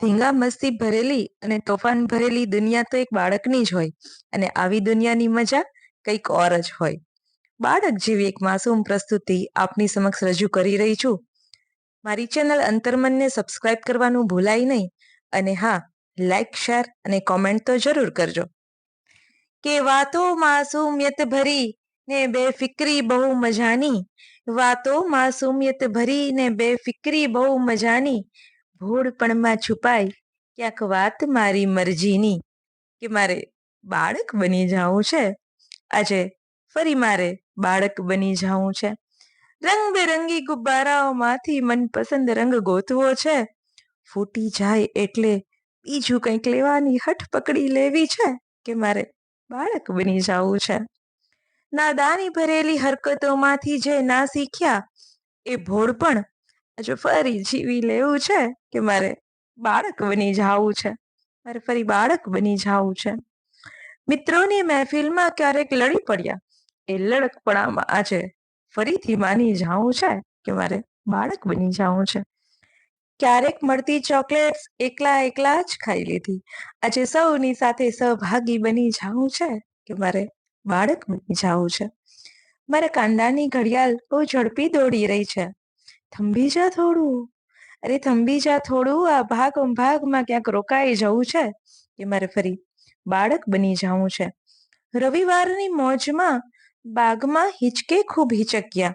ધીંગા મસ્તી ભરેલી અને તોફાન ભરેલી દુનિયા તો એક બાળકની જ હોય અને આવી દુનિયાની મજા કંઈક ઓર જ હોય. બાળક જેવી એક માસૂમ પ્રસ્તુતિ આપની સમક્ષ રજૂ કરી રહી છું. મારી ચેનલ અંતર્મનને સબસ્ક્રાઇબ કરવાનું ભૂલાય નહીં અને હા લાઈક શેર અને કોમેન્ટ તો જરૂર કરજો. કે વાતો માસૂમિયત ભરી ને બેફિક્રી બહુ મજાની. વાતો માસૂમિયત ભરી ને બેફિક્રી બહુ મજાની. ભોળપણમાં છુપાઈ ક્યાંક વાત મારી મરજીની કે મારે બાળક બની જવું છે? આજે ફરી મારે બાળક બની જવું છે. રંગબેરંગી ગુબ્બારાઓમાંથી મનપસંદ રંગ ગોતવો છે. ફૂટી જાય એટલે બીજું કંઈક લેવાની હઠ પકડી લેવી છે કે મારે બાળક બની જવું છે? નાદાની ભરેલી હરકતોમાંથી જે ના શીખ્યા એ ભોળપણ હજુ ફરી જીવી લેવું છે કે મારે બાળક બની જવું છે? મારે ફરી બાળક બની જવું છે? મિત્રોની મહેફિલમાં ક્યારેક લડી પડ્યા. એ લડકપણામાં આજે ફરીથી માની જાવું છે કે મારે બાળક બની જવું છે? ક્યારેક મળતી ચોકલેટ્સ એકલા એકલા જ ખાઈ લીધી. આજે સૌની સાથે સહભાગી બની જવું છે કે મારે બાળક બની જવું છે? મારે કાંડાની ઘડિયાળ બહુ ઝડપી દોડી રહી છે. થંભી જા થોડું? અરે થંભી જા થોડું? આ ભાગ ભાગમાં ક્યાંક રોકાઈ જવું છે? કે મારે ફરી બાળક બની જવું છે. રવિવારની મોજમાં બાગમાં હિચકે ખૂબ હિચક્યા.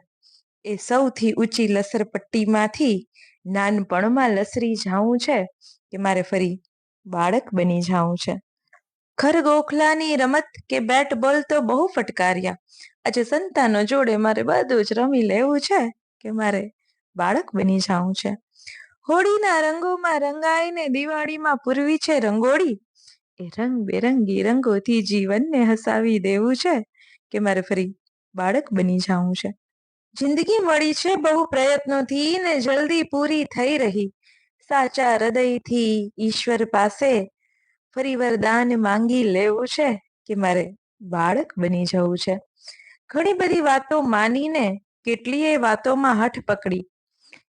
એ સૌથી ઊંચી લસરપટ્ટીમાંથી નાનપણમાં લસરી જાવું છે કે મારે ફરી બાળક બની જાવું છે? ખરગોખલાની રમત કે બેટ બોલ તો બહુ ફટકાર્યા. આજે સંતાનો જોડે મારે બધું જ રમી લેવું છે કે મારે બાળક બની જાઉં છે. હોળીના રંગોમાં રંગાઈને દિવાળીમાં પૂરવી છે રંગોળી? એ રંગબેરંગી રંગોથી જીવનને હસાવી દેવું છે કે મારે ફરી બાળક બની જાઉં છે? જિંદગી મળી છે બહુ પ્રયત્નોથી ને જલ્દી પૂરી થઈ રહી. સાચા હૃદયથી ઈશ્વર પાસે ફરી વરદાન માંગી લેવું છે કે મારે બાળક બની જવું છે? ઘણી બધી વાતો માનીને કેટલીય વાતોમાં હઠ પકડી.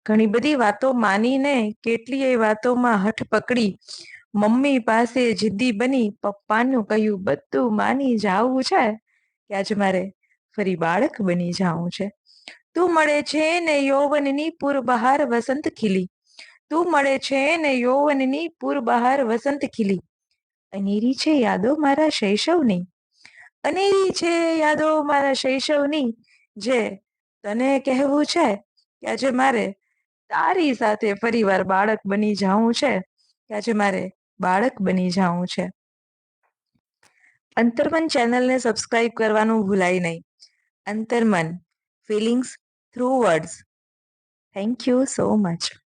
ઘણી બધી વાતો માનીને કેટલીય વાતોમાં હઠ પકડી. મમ્મી પાસે જિદ્દી બની પપ્પાનું કહ્યું, બધું માની જાવું છે કે આજે મારે ફરી બાળક બની જાવું છે. તું મળે છે ને યૌવનની પૂર બહાર વસંત ખીલી. તું મળે છે ને યૌવનની પૂર બહાર વસંત ખીલી. અનેરી છે યાદો મારા શૈશવની. અનેરી છે યાદો મારા શૈશવની. જે તને કહેવું છે કે આજે મારે તારી સાથે ફરીવાર બાળક બની જાવું છે? કે આજે મારે બાળક બની જાવું છે? અંતર્મન ચેનલને સબસ્ક્રાઇબ કરવાનું ભૂલાય નહીં. Antarman feelings through words. Thank you so much.